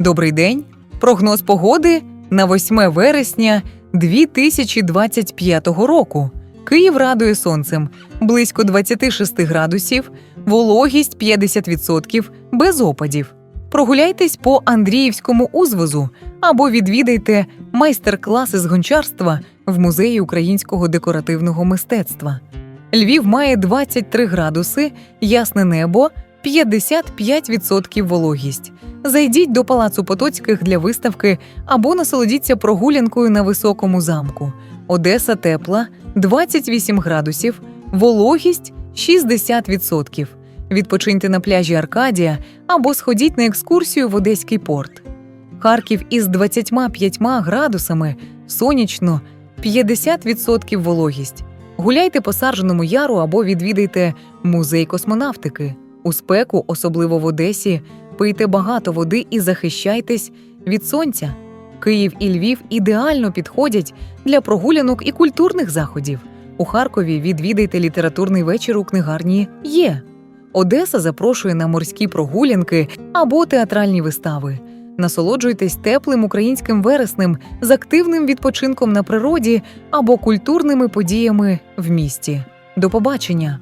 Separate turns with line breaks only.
Добрий день. Прогноз погоди на 8 вересня 2025 року. Київ радує сонцем близько 26 градусів, вологість 50%, без опадів. Прогуляйтесь по Андріївському узвозу або відвідайте майстер-класи з гончарства в музеї українського декоративного мистецтва. Львів має 23 градуси, ясне небо, 55% вологість. Зайдіть до Палацу Потоцьких для виставки або насолодіться прогулянкою на високому замку. Одеса тепла 28 градусів, вологість 60%. Відпочиньте на пляжі Аркадія або сходіть на екскурсію в Одеський порт. Харків із 25 градусами, сонячно 50% вологість. Гуляйте по Сарженому яру або відвідайте музей космонавтики. У спеку, особливо в Одесі, пийте багато води і захищайтесь від сонця. Київ і Львів ідеально підходять для прогулянок і культурних заходів. У Харкові відвідайте літературний вечір у книгарні Є. Одеса запрошує на морські прогулянки або театральні вистави. Насолоджуйтесь теплим українським вереснем з активним відпочинком на природі або культурними подіями в місті. До побачення!